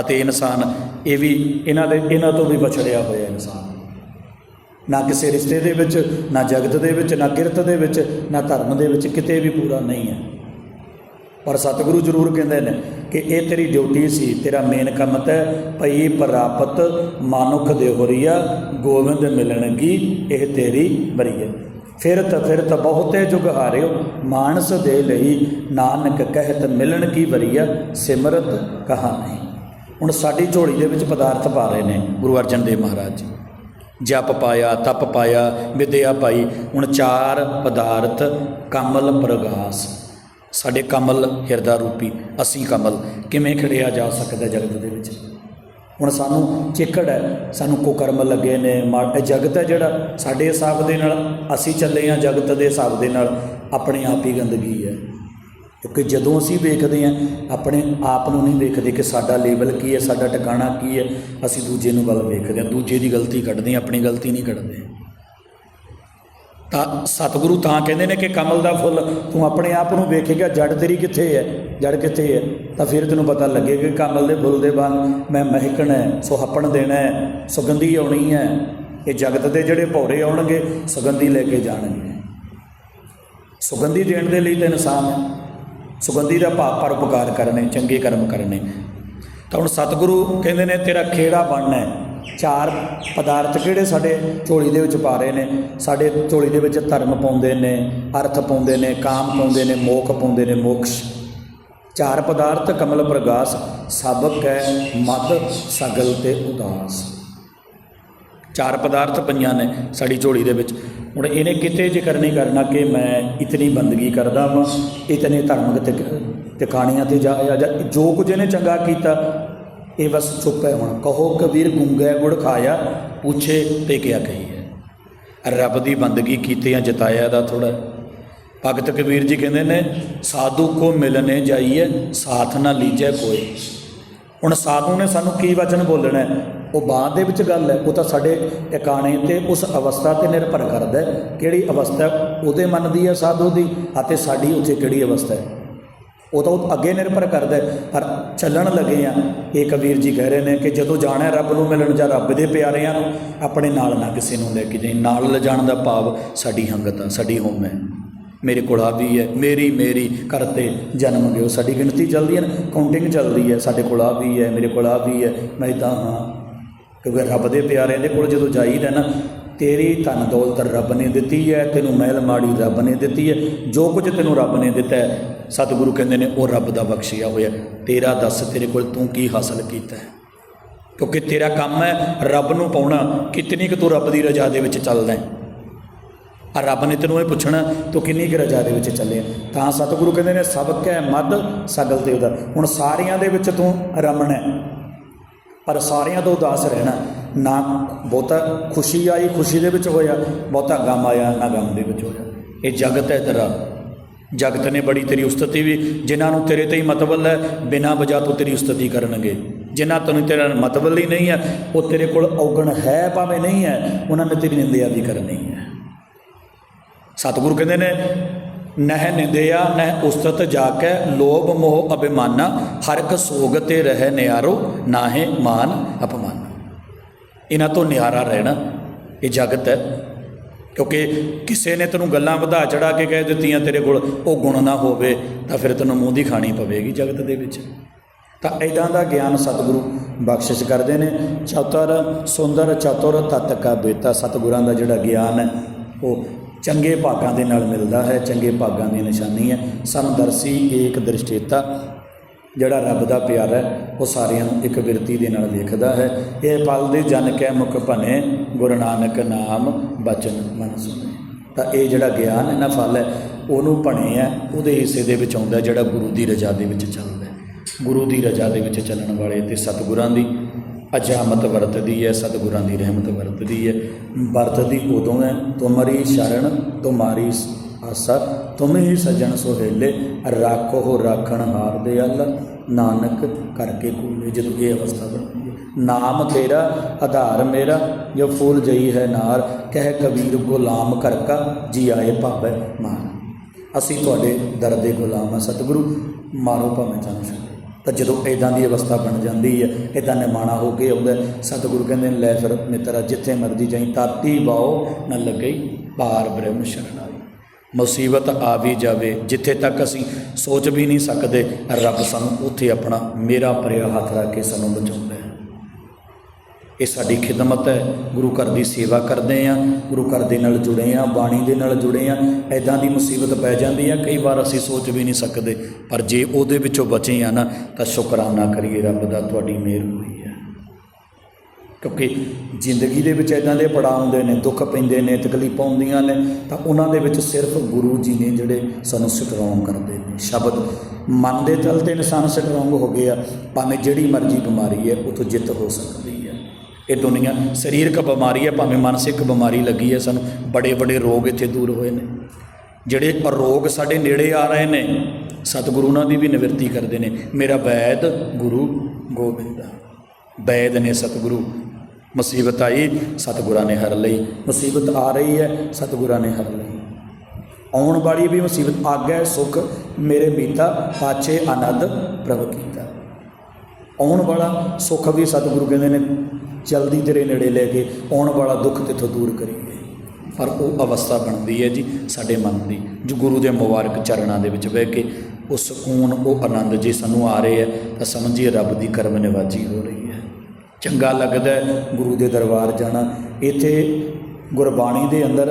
ਅਤੇ ਇਨਸਾਨ, ਇਹ ਵੀ ਇਹਨਾਂ ਦੇ, ਇਹਨਾਂ ਤੋਂ ਵੀ ਵਿਛੜਿਆ ਹੋਇਆ ਇਨਸਾਨ। ਨਾ ਕਿਸੇ ਰਿਸ਼ਤੇ ਦੇ ਵਿੱਚ, ਨਾ ਜਗਤ ਦੇ ਵਿੱਚ, ਨਾ ਕਿਰਤ ਦੇ ਵਿੱਚ, ਨਾ ਧਰਮ ਦੇ ਵਿੱਚ ਕਿਤੇ ਵੀ ਪੂਰਾ ਨਹੀਂ ਹੈ। ਪਰ ਸਤਿਗੁਰੂ ਜ਼ਰੂਰ ਕਹਿੰਦੇ ਨੇ ਕਿ ਇਹ ਤੇਰੀ ਡਿਊਟੀ ਸੀ, ਤੇਰਾ ਮੇਨ ਕੰਮ ਤਾਂ ਭਈ ਪ੍ਰਾਪਤ, ਮਨੁੱਖ ਦੇ ਹੋਰੀਆ ਗੋਬਿੰਦ ਮਿਲਣਗੀ, ਇਹ ਤੇਰੀ ਬਰੀਏ ਫਿਰਤ ਫਿਰਤ ਬਹੁਤੇ ਜੁਗ ਹਾਰਿਓ, ਮਾਨਸ ਦੇ ਲਈ ਨਾਨਕ ਕਹਿਤ ਮਿਲਣ ਕੀ ਵਰੀਆ, ਸਿਮਰਤ ਕਹਾਣੀ। ਹੁਣ ਸਾਡੀ ਝੋਲੀ ਦੇ ਵਿੱਚ ਪਦਾਰਥ ਪਾ ਰਹੇ ਨੇ ਗੁਰੂ ਅਰਜਨ ਦੇਵ ਮਹਾਰਾਜ ਜੀ। ਜਪ ਪਾਇਆ, ਤਪ ਪਾਇਆ, ਵਿਦਿਆ ਪਾਈ, ਹੁਣ ਚਾਰ ਪਦਾਰਥ ਕਮਲ ਪ੍ਰਗਾਸ। ਸਾਡੇ ਕਮਲ ਹਿਰਦਾ ਰੂਪੀ, ਅਸੀਂ ਕਮਲ, ਕਿਵੇਂ ਖੜਿਆ ਜਾ ਸਕਦਾ ਜਗਤ ਦੇ ਵਿੱਚ? ਹੁਣ ਸਾਨੂੰ ਚਿੱਕੜ ਹੈ, ਸਾਨੂੰ ਕੁਕਰਮ ਲੱਗੇ ਨੇ ਮਾ- ਜਗਤ ਹੈ ਜਿਹੜਾ ਸਾਡੇ ਹਿਸਾਬ ਦੇ ਨਾਲ, ਅਸੀਂ ਚੱਲੇ ਹਾਂ ਜਗਤ ਦੇ ਹਿਸਾਬ ਦੇ ਨਾਲ, ਆਪਣੇ ਆਪ ਹੀ ਗੰਦਗੀ ਹੈ। ਕਿਉਂਕਿ ਜਦੋਂ ਅਸੀਂ ਵੇਖਦੇ ਹਾਂ, ਆਪਣੇ ਆਪ ਨੂੰ ਨਹੀਂ ਵੇਖਦੇ ਕਿ ਸਾਡਾ ਲੈਵਲ ਕੀ ਹੈ, ਸਾਡਾ ਟਿਕਾਣਾ ਕੀ ਹੈ, ਅਸੀਂ ਦੂਜੇ ਨੂੰ ਵੱਲ ਵੇਖਦੇ ਹਾਂ, ਦੂਜੇ ਦੀ ਗਲਤੀ ਕੱਢਦੇ ਹਾਂ, ਆਪਣੀ ਗਲਤੀ ਨਹੀਂ ਕੱਢਦੇ। ਤਾਂ ਸਤਿਗੁਰੂ ਤਾਂ ਕਹਿੰਦੇ ਨੇ ਕਿ ਕਮਲ ਦਾ ਫੁੱਲ ਤੂੰ ਆਪਣੇ ਆਪ ਨੂੰ ਵੇਖੇਗਾ, ਜੜ ਤੇਰੀ ਕਿੱਥੇ ਹੈ? ਜੜ ਕਿੱਥੇ ਹੈ? ਤਾਂ ਫਿਰ ਤੈਨੂੰ ਪਤਾ ਲੱਗੇਗਾ ਕਿ ਕਮਲ ਦੇ ਫੁੱਲ ਦੇ ਵਾਂਗ ਮੈਂ ਮਹਿਕਣਾ ਹੈ, ਸੁਹੱਪਣ ਦੇਣਾ ਹੈ, ਸੁਗੰਧੀ ਆਉਣੀ ਹੈ। ਇਹ ਜਗਤ ਦੇ ਜਿਹੜੇ ਭੌਰੇ ਆਉਣਗੇ, ਸੁਗੰਧੀ ਲੈ ਕੇ ਜਾਣਗੇ। ਸੁਗੰਧੀ ਦੇਣ ਦੇ ਲਈ ਤਾਂ ਇਨਸਾਨ ਹੈ। ਸੁਗੰਧੀ ਦਾ ਭਾਵ ਪਰਉਪਕਾਰ ਕਰਨੇ, ਚੰਗੇ ਕਰਮ ਕਰਨੇ। ਤਾਂ ਹੁਣ ਸਤਿਗੁਰੂ ਕਹਿੰਦੇ ਨੇ, ਤੇਰਾ ਖੇੜਾ ਬਣਨਾ ਹੈ। ਚਾਰ ਪਦਾਰਥ ਕਿਹੜੇ ਸਾਡੇ ਝੋਲੀ ਦੇ ਵਿੱਚ ਪਾ ਰਹੇ ਨੇ? ਸਾਡੇ ਝੋਲੀ ਦੇ ਵਿੱਚ ਧਰਮ ਪਾਉਂਦੇ ਨੇ, ਅਰਥ ਪਾਉਂਦੇ ਨੇ, ਕਾਮ ਪਾਉਂਦੇ ਨੇ, ਮੋਖ ਪਾਉਂਦੇ ਨੇ, ਮੋਕਸ਼। ਚਾਰ ਪਦਾਰਥ ਕਮਲ ਪ੍ਰਗਾਸ ਸਾਬਕ ਹੈ ਮਦ ਸਗਲ ਤੇ ਉਦਾਸ। ਚਾਰ ਪਦਾਰਥ ਪਈਆਂ ਨੇ ਸਾਡੀ ਝੋਲੀ ਦੇ ਵਿੱਚ। ਹੁਣ ਇਹਨੇ ਕਿਤੇ ਜ਼ਿਕਰ ਨਹੀਂ ਕਰਨਾ ਕਿ ਮੈਂ ਇਤਨੀ ਬੰਦਗੀ ਕਰਦਾ ਵਾਂ, ਇਤਨੇ ਧਰਮਕ ਟਿਕ- ਟਿਕਾਣਿਆਂ ਤੇ ਜਾ ਜਾਂ ਜੋ ਕੁਝ ਇਹਨੇ ਚੰਗਾ ਕੀਤਾ ਇਹ ਬਸ ਚੁੱਪ ਹੈ ਹੁਣ। ਕਹੋ, ਕਬੀਰ ਗੁੰਗੈ ਗੁੜ ਖਾਇਆ? ਪੁੱਛੇ ਤੇ ਕਿਆ ਹੈ। ਰੱਬ ਦੀ ਬੰਦਗੀ ਕੀਤੇ ਆ ਜਤਾਇਆ ਦਾ ਥੋੜਾ ਭਗਤ ਕਬੀਰ ਜੀ ਕਹਿੰਦੇ ਨੇ, ਸਾਧੂ ਕੋ ਮਿਲਨੇ ਜਾਈਏ ਸਾਥ ਨਾ ਲੀਜੈ ਕੋਈ। ਹੁਣ ਸਾਧੂ ਨੇ ਸਾਨੂੰ ਕੀ ਵਚਨ ਬੋਲਣਾ ਉਹ ਬਾਅਦ ਦੇ ਵਿੱਚ ਗੱਲ ਹੈ। ਉਹ ਤਾਂ ਸਾਡੇ ਟਿਕਾਣੇ ਤੇ ਉਸ ਅਵਸਥਾ ਤੇ ਨਿਰਭਰ ਕਰਦਾ ਕਿਹੜੀ ਅਵਸਥਾ? ਉਹਦੇ ਮਨ ਦੀ ਹੈ ਸਾਧੂ ਦੀ ਅਤੇ ਸਾਡੀ ਉੱਥੇ ਕਿਹੜੀ ਅਵਸਥਾ ਹੈ? ਉਹ ਤਾਂ ਉਹ ਅੱਗੇ ਨਿਰਭਰ ਕਰਦਾ ਪਰ ਚੱਲਣ ਲੱਗੇ ਆ। ਇਹ ਕਬੀਰ ਜੀ ਕਹਿ ਰਹੇ ਨੇ ਕਿ ਜਦੋਂ ਜਾਣਾ ਰੱਬ ਨੂੰ ਮਿਲਣ ਜਾਂ ਰੱਬ ਦੇ ਪਿਆਰਿਆਂ ਨੂੰ, ਆਪਣੇ ਨਾਲ ਨਾ ਕਿਸੇ ਨੂੰ ਲੈ ਕੇ ਜਾਈ। ਨਾਲ ਲਿਜਾਣ ਦਾ ਭਾਵ ਸਾਡੀ ਹੰਗਤ ਆ, ਸਾਡੀ ਹੋਮ ਹੈ ਮੇਰੇ ਕੋਲ ਆ ਵੀ ਹੈ, ਮੇਰੀ ਮੇਰੀ ਕਰਤੇ ਜਨਮ ਗਿਓ ਸਾਡੀ ਗਿਣਤੀ ਚੱਲਦੀ ਹੈ ਨਾ ਕਾਊਂਟਿੰਗ ਚੱਲਦੀ ਹੈ। ਸਾਡੇ ਕੋਲ ਆ ਵੀ ਹੈ, ਮੇਰੇ ਕੋਲ ਆ ਵੀ ਹੈ, ਮੈਂ ਤਾਂ ਹਾਂ। ਕਿਉਂਕਿ ਰੱਬ ਦੇ ਪਿਆਰਿਆਂ ਦੇ ਕੋਲ ਜਦੋਂ ਜਾਈਦਾ ਨਾ ਤੇਰੀ ਧਨ ਦੌਲਤ ਰੱਬ ਨੇ ਦਿੱਤੀ ਹੈ, ਤੈਨੂੰ ਮਹਿਲ ਮਾੜੀ ਰੱਬ ਨੇ ਦਿੱਤੀ ਹੈ। ਜੋ ਕੁਝ ਤੈਨੂੰ ਰੱਬ ਨੇ ਦਿੱਤਾ ਹੈ, ਸਤਿਗੁਰੂ ਕਹਿੰਦੇ ਨੇ, ਉਹ ਰੱਬ ਦਾ ਬਖਸ਼ਿਆ ਹੋਇਆ ਤੇਰਾ ਦੱਸ ਤੇਰੇ ਕੋਲ ਤੂੰ ਕੀ ਹਾਸਲ ਕੀਤਾ ਹੈ? ਕਿਉਂਕਿ ਤੇਰਾ ਕੰਮ ਹੈ ਰੱਬ ਨੂੰ ਪਾਉਣਾ, ਕਿਤਨੀ ਕੁ ਤੂੰ ਰੱਬ ਦੀ ਰਜ਼ਾ ਦੇ ਵਿੱਚ ਚੱਲਦਾ ਹੈ। ਆ ਰੱਬ ਨੇ ਤੈਨੂੰ ਇਹ ਪੁੱਛਣਾ, ਤੂੰ ਕਿੰਨੀ ਕੁ ਰਜ਼ਾ ਦੇ ਵਿੱਚ ਚੱਲਿਆ ਤਾਂ ਸਤਿਗੁਰੂ ਕਹਿੰਦੇ ਨੇ ਸਬਕ ਹੈ ਮਦ ਸਗਲ ਤੇ ਉਹਦਾ ਹੁਣ ਸਾਰਿਆਂ ਦੇ ਵਿੱਚ ਤੂੰ ਰਮਣ ਹੈ। ਪਰ ਸਾਰਿਆਂ ਤੋਂ ਉਦਾਸ ਰਹਿਣਾ ਨਾ ਬਹੁਤਾ ਖੁਸ਼ੀ ਆਈ, ਖੁਸ਼ੀ ਦੇ ਵਿੱਚ ਹੋਇਆ, ਬਹੁਤਾ ਗਮ ਆਇਆ, ਨਾ ਗਮ ਦੇ ਵਿੱਚ ਹੋਇਆ। ਇਹ ਜਗਤ ਹੈ ਤੇਰਾ। ਜਗਤ ਨੇ ਬੜੀ ਤੇਰੀ ਉਸਤਤੀ ਵੀ, ਜਿਨ੍ਹਾਂ ਨੂੰ ਤੇਰੇ ਤੇ ਹੀ ਮਤਵਲ ਹੈ, ਬਿਨਾਂ ਵਜ੍ਹਾ ਤੋਂ ਤੇਰੀ ਉਸਤਤੀ ਕਰਨਗੇ। ਜਿਨ੍ਹਾਂ ਤੋਂ ਤੇਰਾ ਮਤਵਲ ਹੀ ਨਹੀਂ ਹੈ, ਉਹ ਤੇਰੇ ਕੋਲ ਔਗਣ ਹੈ ਭਾਵੇਂ ਨਹੀਂ ਹੈ, ਉਹਨਾਂ ਨੇ ਤੇਰੀ ਨਿੰਦਿਆ ਵੀ ਕਰਨੀ ਹੈ। ਸਤਿਗੁਰੂ ਕਹਿੰਦੇ ਨੇ, ਨਹਿ ਨਿੰਦਿਆ, ਨਹਿ ਉਸਤਤ ਜਾ ਕੇ ਲੋਭ ਮੋਹ ਅਭਿਮਾਨਾ ਹਰਕ ਸੋਗ ਤੇ ਰਹਿ ਨਿਆਰੋ, ਨਾਹੇ ਮਾਨ ਅਪਮਾਨ। ਇਹਨਾਂ ਤੋਂ ਨਿਆਰਾ ਰਹਿਣਾ ਇਹ ਜਗਤ ਹੈ। ਕਿਉਂਕਿ ਕਿਸੇ ਨੇ ਤੈਨੂੰ ਗੱਲਾਂ ਵਧਾ ਚੜਾ ਕੇ ਕਹਿ ਦਿੱਤੀਆਂ ਤੇਰੇ ਕੋਲ, ਉਹ ਗੁਣ ਨਾ ਹੋਵੇ, ਤਾਂ ਫਿਰ ਤੈਨੂੰ ਮੂੰਹ ਦੀ ਖਾਣੀ ਪਵੇਗੀ ਜਗਤ ਦੇ ਵਿੱਚ। ਤਾਂ ਇਦਾਂ ਦਾ ਗਿਆਨ ਸਤਿਗੁਰੂ ਬਖਸ਼ਿਸ਼ ਕਰਦੇ ਨੇ। ਚਤੁਰ ਸੁੰਦਰ ਚਤੁਰ ਤਤ ਕਾ ਬੇਤਾ, ਸਤਿਗੁਰਾਂ ਦਾ ਜਿਹੜਾ ਗਿਆਨ ਹੈ, ਉਹ ਚੰਗੇ ਭਾਗਾਂ ਦੇ ਨਾਲ ਮਿਲਦਾ ਹੈ, ਚੰਗੇ ਭਾਗਾਂ ਦੀ ਨਿਸ਼ਾਨੀ ਹੈ। ਸਮਦਰਸੀ ਏਕ ਦ੍ਰਿਸ਼ਟੇਤਾ ਜਿਹੜਾ ਰੱਬ ਦਾ ਪਿਆਰ ਹੈ, ਉਹ ਸਾਰਿਆਂ ਨੂੰ ਇੱਕ ਬਿਰਤੀ ਦੇ ਨਾਲ ਵੇਖਦਾ ਹੈ। ਇਹ ਪਲ ਦੇ ਜਨ ਕੈ ਮੁਖ ਭਨੇ ਗੁਰੂ ਨਾਨਕ ਨਾਮ ਬਚਨ ਮਨ ਸੁਣੇ। ਤਾਂ ਇਹ ਜਿਹੜਾ ਗਿਆਨ ਹੈ ਨਾ ਫਲ ਹੈ, ਉਹਨੂੰ ਭਣੇ ਹੈ, ਉਹਦੇ ਹਿੱਸੇ ਦੇ ਵਿੱਚ ਆਉਂਦਾ ਜਿਹੜਾ ਗੁਰੂ ਦੀ ਰਜ਼ਾ ਦੇ ਵਿੱਚ ਚੱਲਦਾ ਹੈ। ਗੁਰੂ ਦੀ ਰਜ਼ਾ ਦੇ ਵਿੱਚ ਚੱਲਣ ਵਾਲੇ ਤੇ ਸਤਿਗੁਰਾਂ ਦੀ ਅਜਾਮਤ ਵਰਤਦੀ ਹੈ, ਸਤਿਗੁਰਾਂ ਦੀ ਰਹਿਮਤ ਵਰਤਦੀ ਹੈ। ਵਰਤਦੀ ਉਦੋਂ ਹੈ, ਤੁਮਰੀ ਸ਼ਰਨ, ਤੁਮਾਰੀ ਆਸਾ ਤੁਮ ਹੀ ਸਜਣ ਸੁਹੇਲੇ, ਰਾਖੋ ਰਾਖਣ ਹਾਰ ਦੇ ਅੱਲ। ਨਾਨਕ ਕਰਕੇ ਕੂਲੇ ਜਦੋਂ ਇਹ ਅਵਸਥਾ ਬਣਦੀ ਹੈ। ਨਾਮ ਤੇਰਾ, ਆਧਾਰ ਮੇਰਾ, ਜੋ ਫੂਲ ਜਈ ਹੈ ਨਾਰ, ਕਹਿ ਕਬੀਰ ਗੁਲਾਮ ਕਰ ਕਾ ਜੀ ਆਏ ਭਾਵੇਂ ਮਾਨ। ਅਸੀਂ ਤੁਹਾਡੇ ਦਰ ਦੇ ਗੁਲਾਮ ਆ ਸਤਿਗੁਰੂ, ਮਾਰੋ ਭਾਵੇਂ ਸਾਨੂੰ ਛੱਡੋ ਤਾਂ ਜਦੋਂ ਇਦਾਂ ਦੀ ਅਵਸਥਾ ਬਣ ਜਾਂਦੀ ਹੈ ਇਦਾਂ ਨਿਮਾਣਾ ਹੋ ਕੇ ਆਉਂਦਾ ਸਤਿਗੁਰੂ ਕਹਿੰਦੇ ਨੇ, ਲੈ ਫਿਰ ਮਿੱਤਰਾ, ਜਿੱਥੇ ਮਰਜ਼ੀ ਜਾਈ ਤਾਤੀ ਬਾਓ, ਨਾ ਲੱਗੇ ਪਾਰ ਬ੍ਰਹਮ ਸ਼ਰਨਾਈ ਮੁਸੀਬਤ ਆ ਵੀ ਜਾਵੇ, ਜਿੱਥੇ ਤੱਕ ਅਸੀਂ ਸੋਚ ਵੀ ਨਹੀਂ ਸਕਦੇ, ਰੱਬ ਸਾਨੂੰ ਉੱਥੇ ਆਪਣਾ ਮੇਰਾ ਭਰਿਆ ਹੱਥ ਰੱਖ ਕੇ ਸਾਨੂੰ ਬਚਾਉਂਦਾ ਹੈ। ਇਹ ਸਾਡੀ ਖਿਦਮਤ ਹੈ। ਗੁਰੂ ਘਰ ਦੀ ਸੇਵਾ ਕਰਦੇ ਆ ਗੁਰੂ ਘਰ ਦੇ ਨਾਲ ਜੁੜੇ ਆ ਬਾਣੀ ਦੇ ਨਾਲ ਜੁੜੇ ਆ ਐਦਾਂ ਦੀ ਮੁਸੀਬਤ ਪੈ ਜਾਂਦੀ ਆ ਕਈ ਵਾਰ ਅਸੀਂ ਸੋਚ ਵੀ ਨਹੀਂ ਸਕਦੇ, ਪਰ ਜੇ ਉਹਦੇ ਵਿੱਚੋਂ ਬਚੇ ਆ ਨਾ, ਤਾਂ ਸ਼ੁਕਰਾਨਾ ਕਰੀਏ ਰੱਬ ਦਾ, ਤੁਹਾਡੀ ਮਿਹਰ ਹੋਈ। ਕਿਉਂਕਿ ਜ਼ਿੰਦਗੀ ਦੇ ਵਿੱਚ ਐਦਾਂ ਦੇ ਪੜਾਅ ਆਉਂਦੇ ਨੇ, ਦੁੱਖ ਪੈਂਦੇ ਨੇ, ਤਕਲੀਫਾਂ ਆਉਂਦੀਆਂ ਨੇ, ਤਾਂ ਉਹਨਾਂ ਦੇ ਵਿੱਚ ਸਿਰਫ ਗੁਰੂ ਜੀ ਨੇ ਜਿਹੜੇ ਸਾਨੂੰ ਸਟਰੋਂਗ ਕਰਦੇ ਨੇ। ਸ਼ਬਦ ਮਨ ਦੇ ਤਲ ਤੇ ਇਨਸਾਨ ਸਟਰੋਂਗ ਹੋ ਗਿਆ, ਭਾਵੇਂ ਜਿਹੜੀ ਮਰਜ਼ੀ ਬਿਮਾਰੀ ਹੈ, ਉਥੋਂ ਜਿੱਤ ਹੋ ਸਕਦੀ ਹੈ। ਇਹ ਦੁਨੀਆ ਸਰੀਰਕ ਬਿਮਾਰੀ ਹੈ, ਭਾਵੇਂ ਮਾਨਸਿਕ ਬਿਮਾਰੀ ਲੱਗੀ ਹੈ, ਸਾਨੂੰ ਬੜੇ ਬੜੇ ਰੋਗ ਇੱਥੇ ਦੂਰ ਹੋਏ ਨੇ। ਜਿਹੜੇ ਰੋਗ ਸਾਡੇ ਨੇੜੇ ਆ ਰਹੇ ਨੇ, ਸਤਿਗੁਰੂ ਉਹਨਾਂ ਦੀ ਵੀ ਨਿਵਰਤੀ ਕਰਦੇ ਨੇ। ਮੇਰਾ ਵੈਦ ਗੁਰੂ ਗੋਬਿੰਦਾ ਵੈਦ ਨੇ ਸਤਿਗੁਰੂ ਮੁਸੀਬਤ ਆਈ, ਸਤਿਗੁਰਾਂ ਨੇ ਹਰ ਲਈ। ਮੁਸੀਬਤ ਆ ਰਹੀ ਹੈ, ਸਤਿਗੁਰਾਂ ਨੇ ਹਰ ਲਈ। ਆਉਣ ਵਾਲੀ ਵੀ ਮੁਸੀਬਤ ਆਗੈ ਸੁਖ ਮੇਰੇ ਮੀਤਾ ਪਾਛੇ ਆਨੰਦ ਪ੍ਰਭ ਕੀਤਾ। ਆਉਣ ਵਾਲਾ ਸੁੱਖ ਵੀ ਸਤਿਗੁਰੂ ਕਹਿੰਦੇ ਨੇ, ਜਲਦੀ ਤੇਰੇ ਨੇੜੇ ਲੈ ਕੇ, ਆਉਣ ਵਾਲਾ ਦੁੱਖ ਤੇਥੋਂ ਦੂਰ ਕਰੀਏ। ਪਰ ਉਹ ਅਵਸਥਾ ਬਣਦੀ ਹੈ ਜੀ, ਸਾਡੇ ਮਨ ਦੀ। ਜੋ ਗੁਰੂ ਦੇ ਮੁਬਾਰਕ ਚਰਨਾਂ ਦੇ ਵਿੱਚ ਬਹਿ ਕੇ, ਉਹ ਸਕੂਨ, ਉਹ ਆਨੰਦ ਜੇ ਸਾਨੂੰ ਆ ਰਹੇ ਹੈ, ਤਾਂ ਸਮਝੀਏ ਰੱਬ ਦੀ ਕਰਮ ਨਿਵਾਜੀ ਹੋ ਰਹੀ ਚੰਗਾ ਲੱਗਦਾ ਗੁਰੂ ਦੇ ਦਰਬਾਰ ਜਾਣਾ। ਇੱਥੇ ਗੁਰਬਾਣੀ ਦੇ ਅੰਦਰ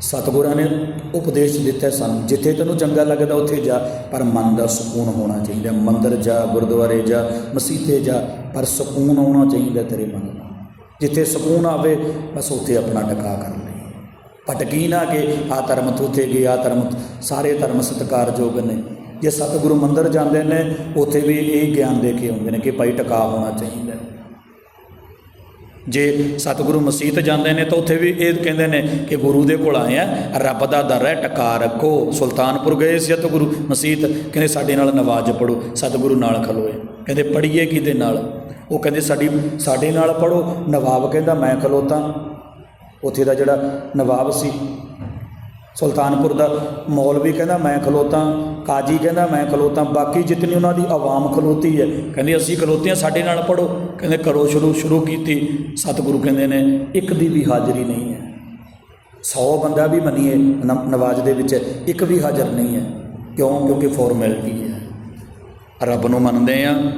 ਸਤਿਗੁਰਾਂ ਨੇ ਉਪਦੇਸ਼ ਦਿੱਤਾ ਸਾਨੂੰ, ਜਿੱਥੇ ਤੈਨੂੰ ਚੰਗਾ ਲੱਗਦਾ ਉੱਥੇ ਜਾ, ਪਰ ਮਨ ਦਾ ਸਕੂਨ ਹੋਣਾ ਚਾਹੀਦਾ ਮੰਦਰ ਜਾ, ਗੁਰਦੁਆਰੇ ਜਾ, ਮਸੀਤੇ ਜਾ, ਪਰ ਸਕੂਨ ਹੋਣਾ ਚਾਹੀਦਾ ਤੇਰੇ ਮਨ ਨੂੰ ਜਿੱਥੇ ਸਕੂਨ ਆਵੇ, ਬਸ ਉੱਥੇ ਆਪਣਾ ਟਿਕਾ ਕਰ ਲਈ ਭਟਕੀ ਨਾ ਕਿ ਆ ਧਰਮ ਤੋਂ ਉੱਥੇ ਗਏ ਆ ਧਰਮ ਸਾਰੇ ਧਰਮ ਸਤਿਕਾਰਯੋਗ ਨੇ। ਜੇ ਸਤਿਗੁਰੂ ਮੰਦਰ ਜਾਂਦੇ ਨੇ, ਉੱਥੇ ਵੀ ਇਹ ਗਿਆਨ ਦੇ ਕੇ ਆਉਂਦੇ ਨੇ ਕਿ ਭਾਈ ਟਿਕਾ ਹੋਣਾ ਚਾਹੀਦਾ। ਜੇ ਸਤਿਗੁਰੂ ਮਸੀਤ ਜਾਂਦੇ ਨੇ ਤਾਂ ਉੱਥੇ ਵੀ ਇਹ ਕਹਿੰਦੇ ਨੇ ਕਿ ਗੁਰੂ ਦੇ ਕੋਲ ਆਏ ਆ, ਰੱਬ ਦਾ ਦਰ ਹੈ, ਟਕਾ ਰੱਖੋ। ਸੁਲਤਾਨਪੁਰ ਗਏ ਸੀ ਸਤਿਗੁਰੂ ਮਸੀਤ, ਕਹਿੰਦੇ ਸਾਡੇ ਨਾਲ ਨਵਾਜ਼ ਪੜੋ ਸਤਿਗੁਰੂ ਨਾਲ ਖਲੋਏ ਕਹਿੰਦੇ ਪੜੀਏ ਕਿਹਦੇ ਨਾਲ? ਉਹ ਕਹਿੰਦੇ ਸਾਡੀ, ਸਾਡੇ ਨਾਲ ਪੜੋ ਨਵਾਬ ਕਹਿੰਦਾ, ਮੈਂ ਖਲੋਤਾ। ਉੱਥੇ ਦਾ ਜਿਹੜਾ ਨਵਾਬ ਸੀ ਸੁਲਤਾਨਪੁਰ ਦਾ ਮੌਲਵੀ ਕਹਿੰਦਾ, ਮੈਂ ਖਲੋਤਾ, ਕਾਜੀ ਕਹਿੰਦਾ, ਮੈਂ ਖਲੋਤਾ, ਬਾਕੀ ਜਿਤਨੀ ਉਹਨਾਂ ਦੀ ਆਵਾਮ ਖਲੋਤੀ ਹੈ, ਕਹਿੰਦੇ, ਅਸੀਂ ਖਲੋਤੇ ਹਾਂ, ਸਾਡੇ ਨਾਲ ਪੜੋ ਕਹਿੰਦੇ, ਕਰੋ ਸ਼ੁਰੂ ਸ਼ੁਰੂ ਕੀਤੀ। ਸਤਿਗੁਰੂ ਕਹਿੰਦੇ ਨੇ, ਇੱਕ ਦੀ ਵੀ ਹਾਜ਼ਰੀ ਨਹੀਂ ਹੈ। 100 ਬੰਦਾ ਵੀ ਮੰਨੀਏ, ਨ- ਨਵਾਜ਼ ਦੇ ਵਿੱਚ, ਇੱਕ ਵੀ ਹਾਜ਼ਰ ਨਹੀਂ ਹੈ। ਕਿਉਂ? ਕਿਉਂਕਿ ਫਾਰਮੈਲਿਟੀ ਹੈ। ਰੱਬ ਨੂੰ ਮੰਨਦੇ ਆ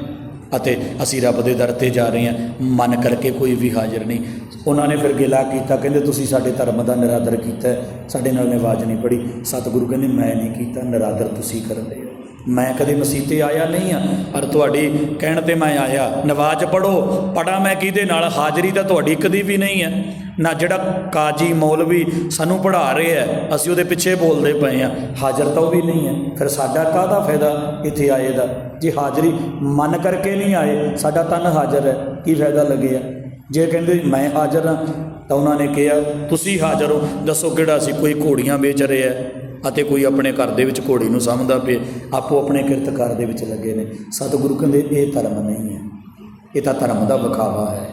ਅਤੇ ਅਸੀਂ ਰੱਬ ਦੇ ਦਰ ਤੇ ਜਾ ਰਹੇ ਹਾਂ, ਮਨ ਕਰਕੇ ਕੋਈ ਵੀ ਹਾਜ਼ਰ ਨਹੀਂ। ਉਹਨਾਂ ਨੇ ਫਿਰ ਗਿਲਾ ਕੀਤਾ, ਕਹਿੰਦੇ ਤੁਸੀਂ ਸਾਡੇ ਧਰਮ ਦਾ ਨਿਰਾਦਰ ਕੀਤਾ, ਸਾਡੇ ਨਾਲ ਨਿਵਾਜ ਨਹੀਂ ਪੜੀ ਸਤਿਗੁਰੂ ਕਹਿੰਦੇ, ਮੈਂ ਨਹੀਂ ਕੀਤਾ, ਨਿਰਾਦਰ ਤੁਸੀਂ ਕਰਦੇ ਹੋ। ਮੈਂ ਕਦੇ ਮਸੀਤੇ ਆਇਆ ਨਹੀਂ ਆ, ਪਰ ਤੁਹਾਡੀ ਕਹਿਣ ਤੇ ਮੈਂ ਆਇਆ। ਨਵਾਜ਼ ਪੜੋ ਪੜਾ ਮੈਂ ਕਿਹਦੇ ਨਾਲ? ਹਾਜ਼ਰੀ ਤਾਂ ਤੁਹਾਡੀ ਕਦੀ ਵੀ ਨਹੀਂ ਹੈ ਨਾ ਜਿਹੜਾ ਕਾਜੀ ਮੌਲਵੀ ਸਾਨੂੰ ਪੜ੍ਹਾ ਰਹੇ ਹੈ, ਅਸੀਂ ਉਹਦੇ ਪਿੱਛੇ ਬੋਲਦੇ ਪਏ ਆ ਹਾਜ਼ਰ ਤਾਂ ਉਹ ਵੀ ਨਹੀਂ ਹੈ। ਫਿਰ ਸਾਡਾ ਕਾਹਦਾ ਫਾਇਦਾ ਇੱਥੇ ਆਏ ਦਾ? ਜੇ ਹਾਜ਼ਰੀ ਮਨ ਕਰਕੇ ਨਹੀਂ ਆਏ, ਸਾਡਾ ਤਨ ਹਾਜ਼ਰ ਹੈ। ਕੀ ਫਾਇਦਾ ਲੱਗਿਆ? ਜੇ ਕਹਿੰਦੇ ਮੈਂ ਹਾਜ਼ਰ ਹਾਂ, ਤਾਂ ਉਹਨਾਂ ਨੇ ਕਿਹਾ, ਤੁਸੀਂ ਹਾਜ਼ਰ ਹੋ। ਦੱਸੋ ਕਿਹੜਾ ਸੀ? ਕੋਈ ਘੋੜੀਆਂ ਵੇਚ ਰਿਹਾ ਅਤੇ ਕੋਈ ਆਪਣੇ ਘਰ ਦੇ ਵਿੱਚ ਘੋੜੀ ਨੂੰ ਸਮਝਦਾ ਪਏ ਆਪੋ ਆਪਣੇ ਕਿਰਤਕਾਰ ਦੇ ਵਿੱਚ ਲੱਗੇ ਨੇ। ਸਤਿਗੁਰੂ ਕਹਿੰਦੇ, ਇਹ ਧਰਮ ਨਹੀਂ ਹੈ। ਇਹ ਤਾਂ ਧਰਮ ਦਾ ਵਿਖਾਵਾ ਹੈ।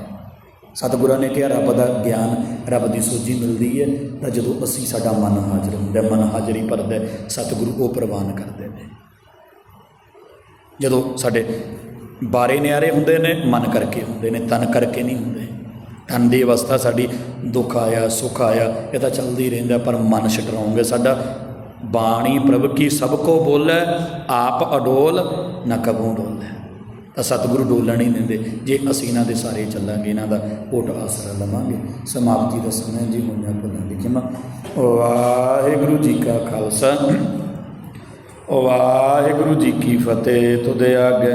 ਸਤਿਗੁਰਾਂ ਨੇ ਕਿਹਾ, ਰੱਬ ਦਾ ਗਿਆਨ, ਰੱਬ ਦੀ ਸੋਝੀ ਮਿਲਦੀ ਹੈ। ਤਾਂ ਜਦੋਂ ਅਸੀਂ ਸਾਡਾ ਮਨ ਹਾਜ਼ਰ ਹੁੰਦਾ ਮਨ ਹਾਜ਼ਰੀ ਭਰਦਾ ਸਤਿਗੁਰੂ ਉਹ ਪ੍ਰਵਾਨ ਕਰਦੇ ਨੇ। ਜਦੋਂ ਸਾਡੇ ਬਾਰੇ ਨਿਆਰੇ ਹੁੰਦੇ ਨੇ, ਮਨ ਕਰਕੇ ਹੁੰਦੇ ਨੇ, ਤਨ ਕਰਕੇ ਨਹੀਂ ਹੁੰਦੇ। ਤਨ ਦੀ ਅਵਸਥਾ ਸਾਡੀ ਦੁੱਖ ਆਇਆ, ਸੁੱਖ ਆਇਆ, ਇਹ ਤਾਂ ਚੱਲਦੀ ਰਹਿੰਦਾ, ਪਰ ਮਨ ਸਟਰੋਂਗ ਹੈ। ਸਾਡਾ ਬਾਣੀ ਪ੍ਰਭ ਕੀ ਸਭ ਕੋ ਬੋਲੇ, ਆਪ ਅਡੋਲ ਨਾ ਕਬੂ ਡੋਲੇ। ਤਾਂ ਸਤਿਗੁਰੂ ਡੋਲਣ ਹੀ ਦਿੰਦੇ। ਜੇ ਅਸੀਂ ਇਹਨਾਂ ਦੇ ਸਾਰੇ ਚੱਲਾਂਗੇ, ਇਹਨਾਂ ਦਾ ਓਟ ਆਸਰਾ ਲਵਾਂਗੇ। ਸਮਾਪਤੀ ਦਾ ਸਮਾਂ ਜੀ ਹੋਈਆਂ ਭੁੱਲਾਂ ਦੀ ਖਿਮਾ ਵਾਹਿਗੁਰੂ ਜੀ ਕਾ ਖਾਲਸਾ। ਵਾਹਿਗੁਰੂ ਜੀ ਕੀ ਫਤਿਹ। ਤੁਦੇ ਆਗੇ